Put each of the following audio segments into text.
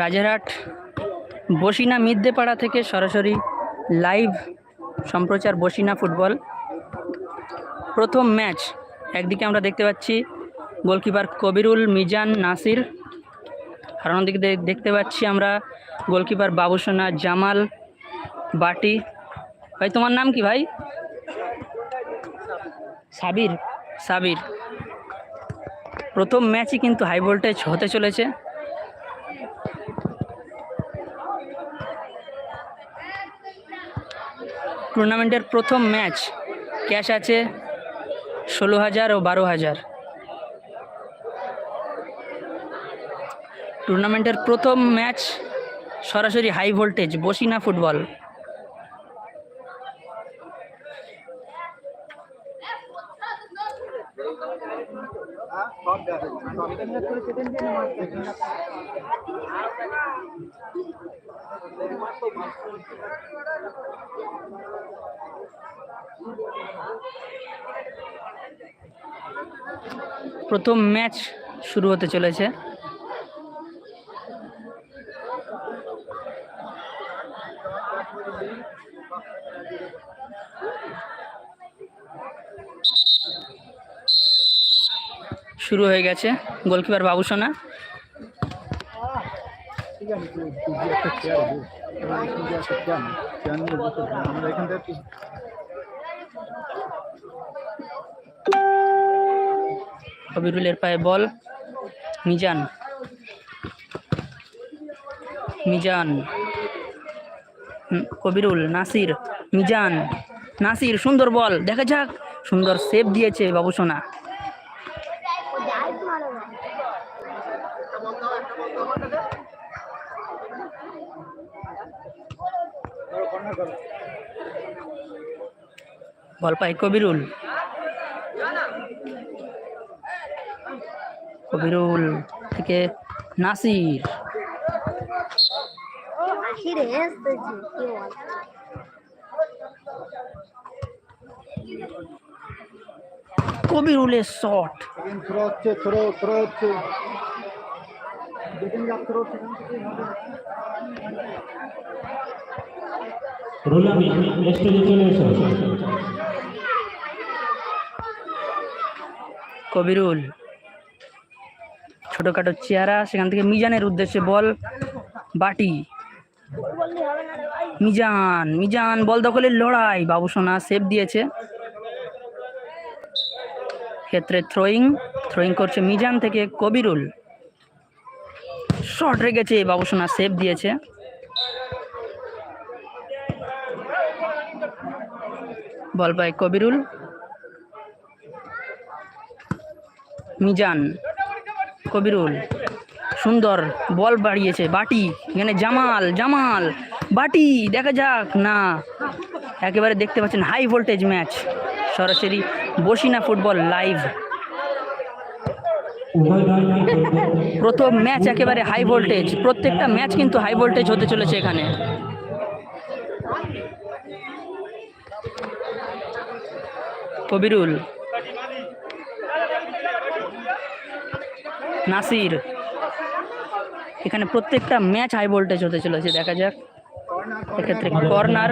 রাজারহাট, বসিনা মিদ্যেপাড়া থেকে সরাসরি লাইভ সম্প্রচার বসিনা ফুটবল। প্রথম ম্যাচ একদিকে আমরা দেখতে পাচ্ছি গোলকিপার কবিরুল মিজান নাসির, আর অন্যদিকে দেখতে পাচ্ছি আমরা গোলকিপার বাবুসোনা জামাল বাটি। ভাই, তোমার নাম কি ভাই? সাবির। সাবির। প্রথম ম্যাচই কিন্তু হাই ভোল্টেজ হতে চলেছে। টুর্নামেন্টের প্রথম ম্যাচ ক্যাশ আছে ষোলো হাজার ও বারো হাজার। টুর্নামেন্টের প্রথম ম্যাচ সরাসরি হাই ভোল্টেজ বসিনা ফুটবল। প্রথম ম্যাচ শুরু হতে চলেছে। শুরু হয়ে গেছে গোলকিপার বাবুসোনা। থেকে পায়ে বল। মিজান। মিজান। কবিরুল, নাসির। মিজান। নাসির, সুন্দর বল। দেখা যাক। সুন্দর সেভ দিয়েছে বাবুসোনা। বল পায় কবিরুল। কবিরুল থেকে নাসির। কবিরুলের শট। হচ্ছে থ্রো থ্রো হচ্ছে। যেখানে থ্রো সেখান থেকেই হবে। স্টেজে চলে এসো। কবিরুল, ছোটখাটো চেহারা, সেখান থেকে মিজানের উদ্দেশ্যে বল, বাটি। মিজান মিজান, বল দখলের লড়াই বাবুসোনা সেভ দিয়েছে। ক্ষেত্রে থ্রোয়িং থ্রোয়িং করছে মিজান থেকে কবিরুল। শট রেগেছে বাবুসোনা সেভ দিয়েছে। বল ভাই, কবিরুল? মিজান, কবিরুল, সুন্দর, বল বাড়িয়েছে, বাটি, এখানে জামাল জামাল, বাটি, দেখা যাক, না, একেবারে দেখতে পাচ্ছেন হাই ভোল্টেজ ম্যাচ সরাসরি বসিনা ফুটবল লাইভ প্রথম ম্যাচ একেবারে হাই ভোল্টেজ প্রত্যেকটা ম্যাচ কিন্তু হাই ভোল্টেজ হতে চলেছে এখানে। কবিরুল। নাসির। এখানে প্রত্যেকটা ম্যাচ হাই ভোল্টেজ হতে চলেছে, দেখা যাক। এক্ষেত্রে কর্নার।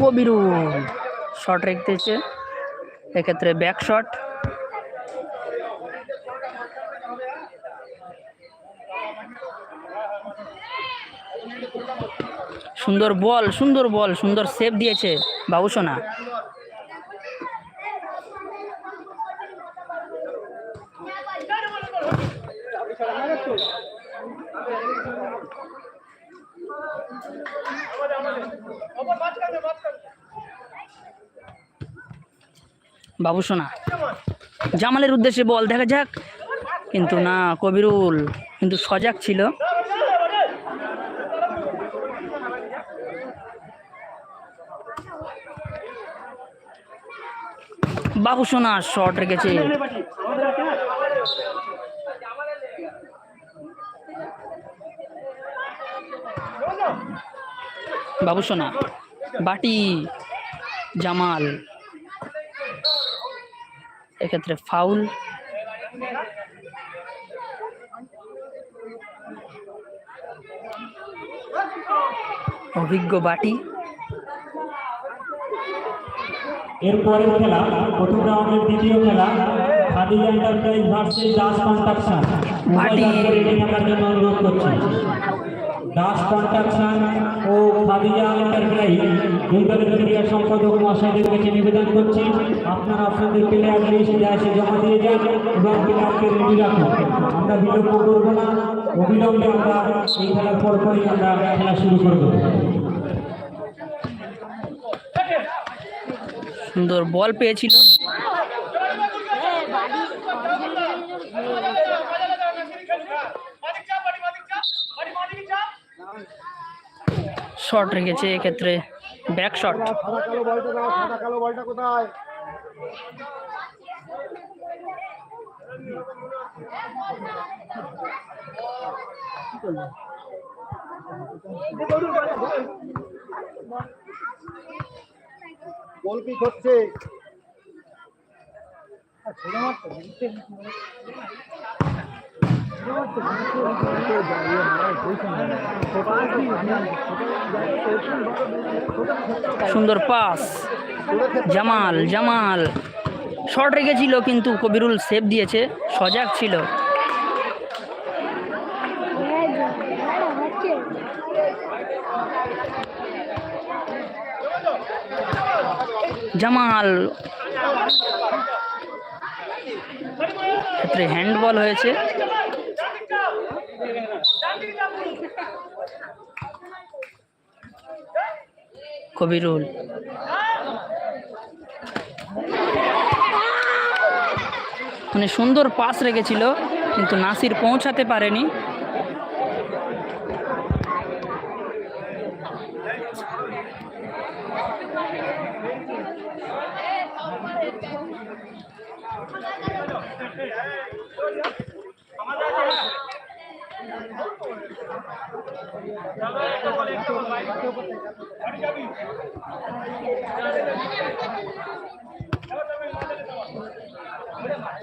কবিরুল। শট রেখতেছে এক্ষেত্রে ব্যাক শট সুন্দর বল সুন্দর বল, সুন্দর সেভ দিয়েছে বাবুসোনা বাবুসোনা জামালের উদ্দেশ্যে বল, দেখা যাক। কিন্তু না, কবিরুল, কিন্তু সজাগ ছিল। বাবুসোনা শর্ট রেখেছে। বাবুসোনা বাটি জামাল এক্ষেত্রে ফাউল। অভিজ্ঞ বাটি। এরপরের খেলা প্রথম রাউন্ডের দ্বিতীয় খেলা Khadija enterprise versus Das construction মাটি। রেডি থাকার জন্য অনুরোধ করছি। দাস কনস্ট্রাকশন ও খাদিজা এন্টারপ্রাইজ দুই দলের ক্রীড়া সম্পাদক মহাশয়দের কাছে নিবেদন করছি। আপনারা আপনাদের প্লেয়ার লিস্ট এসে জমা দিয়ে যান এবং প্লেয়ারকে রেডি রাখুন। আমরা বিলম্ব করব না। অবিলম্বে আমরা এই খেলার পরপরই আমরা খেলা শুরু করে দেবো সুন্দর বল পেয়েছিল। শট রেখেছে এক্ষেত্রে ব্যাক শট কোথায় সুন্দর পাস। জামাল জামাল। শর্ট রেখেছিল কিন্তু কবিরুল সেভ দিয়েছে। সজাগ ছিল। জামাল। ক্ষেত্রে হ্যান্ডবল হয়েছে। কবিরুল। মানে সুন্দর পাস রেখেছিল কিন্তু নাসির পৌঁছাতে পারেনি।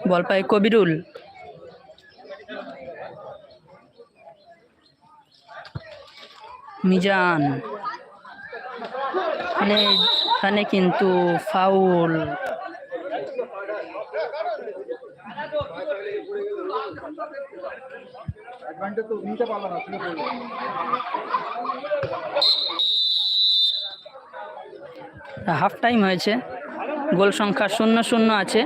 বল পায় কবিরুল। মিজান। মানে এখানে কিন্তু ফাউল। তো নিতে পারল না হাফ টাইম হয়েছে গোল সংখ্যা শূন্য শূন্য আছে।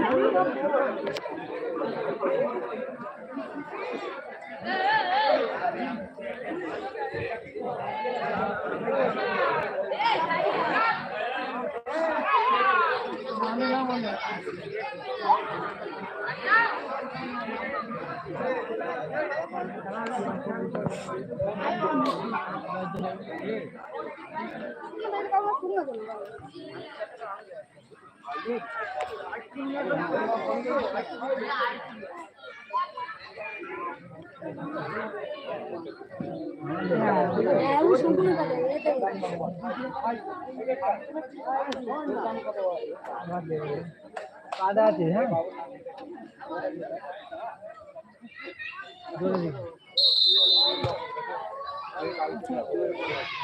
কাদা আছে হ্যাঁ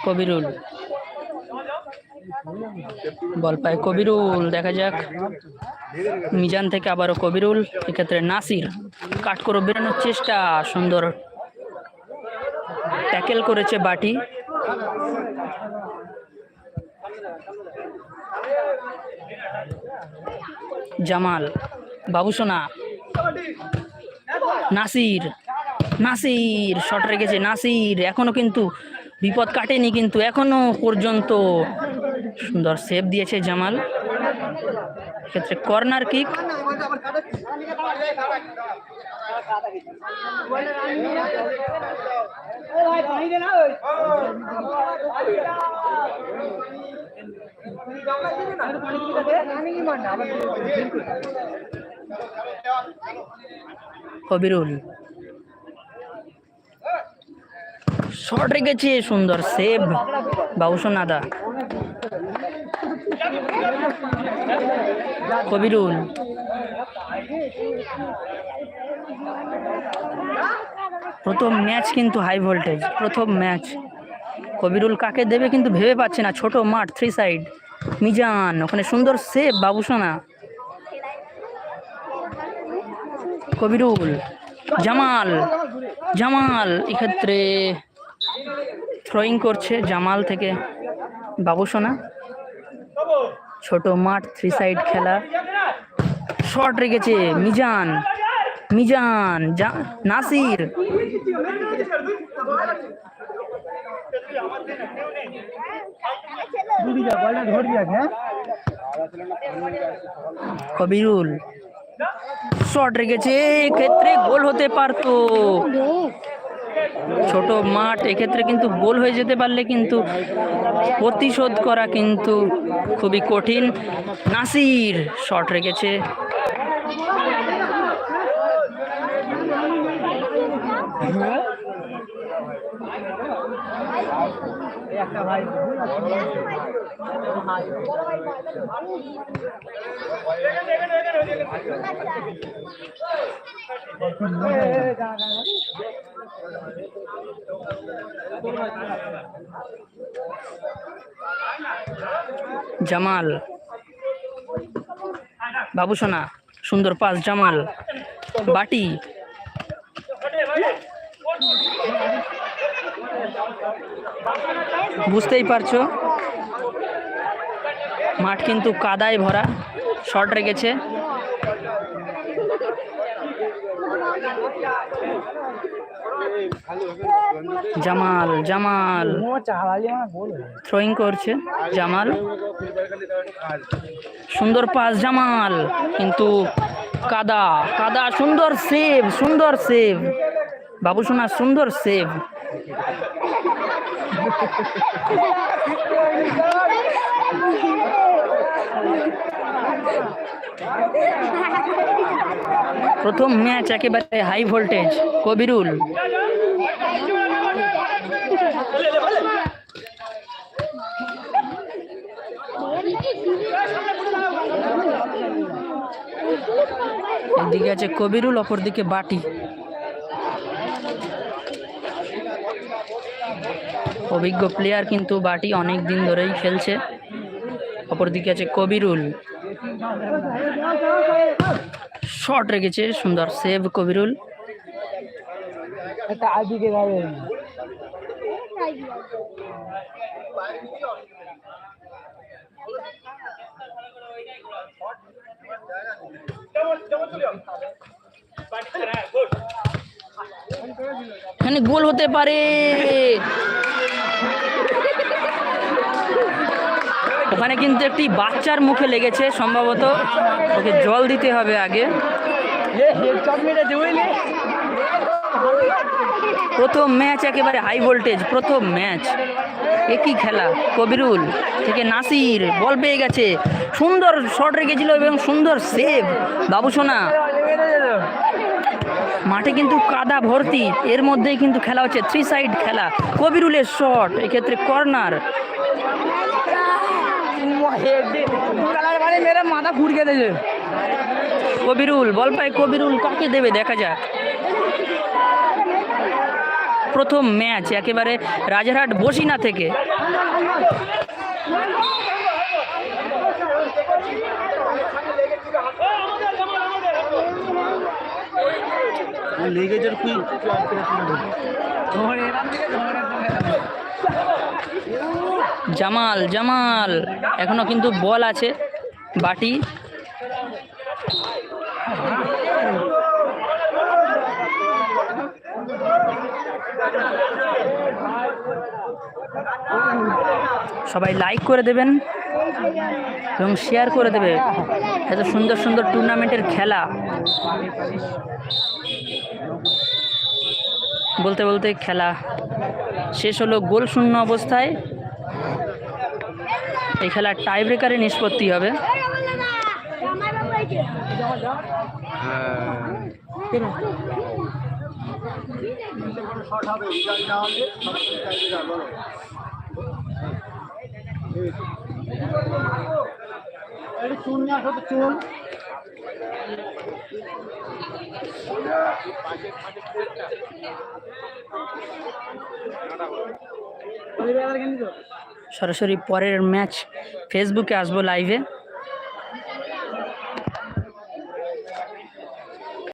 কবিরুল। বল পায় কবিরুল, দেখা যাক। মিজান থেকে আবারও কবিরুল, এক্ষেত্রে নাসির। কাট করে বেরোনোর চেষ্টা, সুন্দর ট্যাকেল করেছে বাটি। জামাল, বাবুসোনা। নাসির নাসির শট রেখেছে নাসির। এখনও কিন্তু বিপদ কাটেনি, কিন্তু এখনও পর্যন্ত সুন্দর সেভ দিয়েছে জামাল। ক্ষেত্রে কর্নার কিক কবিরুল। শট রেখেছে, সুন্দর সেভ বাবুসোনাদা কবিরুল। প্রথম ম্যাচ কিন্তু হাই ভোল্টেজ প্রথম ম্যাচ কবিরুল কাকে দেবে কিন্তু ভেবে পাচ্ছে না, ছোট মাঠ থ্রি সাইড মিজান, ওখানে সুন্দর সেভ বাবুসোনা কবিরুল জামাল জামাল এক্ষেত্রে থ্রোয়িং করছে জামাল থেকে বাবুসোনা। ছোট মাঠ থ্রি সাইড খেলা। শর্ট রেখেছে মিজান মিজান নাসির। কবিরুল শট রেখেছে এক্ষেত্রে গোল হতে পারতো। ছোট মাঠ, এক্ষেত্রে কিন্তু গোল হয়ে যেতে পারলে কিন্তু প্রতিশোধ করা কিন্তু খুবই কঠিন। নাসির, শট রেখেছে একটা ভাই জামাল। বাবুসোনা সুন্দর পাস জামাল। বাটি। বুঝতেই পারছ। মাঠ কিন্তু কাদায় ভরা শর্ট রেখেছে। জামাল জামাল। থ্রোয়িং করছে, জামাল। সুন্দর পাস জামাল। কিন্তু কাদা কাদা, সুন্দর সেভ সুন্দর সেভ বাবুসোনা সুন্দর সেভ প্রথম ম্যাচ একেবারে হাই ভোল্টেজ কবিরুল। একদিকে আছে কবিরুল অপরদিকে বাটি। অভিজ্ঞ প্লেয়ার কিন্তু বাটি অনেক দিন ধরেই খেলছে। অপরদিকে আছে কবিরুল। শট রেখেছে সুন্দর সেভ কবিরুল। একটা আদিকে যাবে এখানে গোল হতে পারে। ওখানে কিন্তু একটি বাচ্চার মুখে লেগেছে সম্ভবত। ওকে জল দিতে হবে আগে। প্রথম ম্যাচ একেবারে হাই ভোল্টেজ প্রথম ম্যাচ। একই খেলা? কবিরুল থেকে নাসির, বল পেয়ে গেছে। সুন্দর শট রেখেছিল এবং সুন্দর সেভ বাবুসোনা। মাঠে কিন্তু কাদা ভর্তি। এর মধ্যেই কিন্তু খেলা হচ্ছে থ্রি সাইড খেলা। কবিরুলের শট এক্ষেত্রে কর্নার মাথা কবিরুল, বল পায় কবিরুল, কাকে দেবে দেখা যাক। প্রথম ম্যাচ একেবারে রাজারহাট বসিনা থেকে। লেগেজের কুই জামাল জামাল। এখনও কিন্তু বল আছে, বাটি। সবাই লাইক করে দেবেন এবং শেয়ার করে দেবে। এত সুন্দর সুন্দর টুর্নামেন্টের খেলা। বলতে বলতে খেলা শেষ হলো গোল শূন্য অবস্থায়। এই খেলা টাই ব্রেকারে নিষ্পত্তি হবে। চুন সরাসরি পরের ম্যাচ ফেসবুকে আসব লাইভে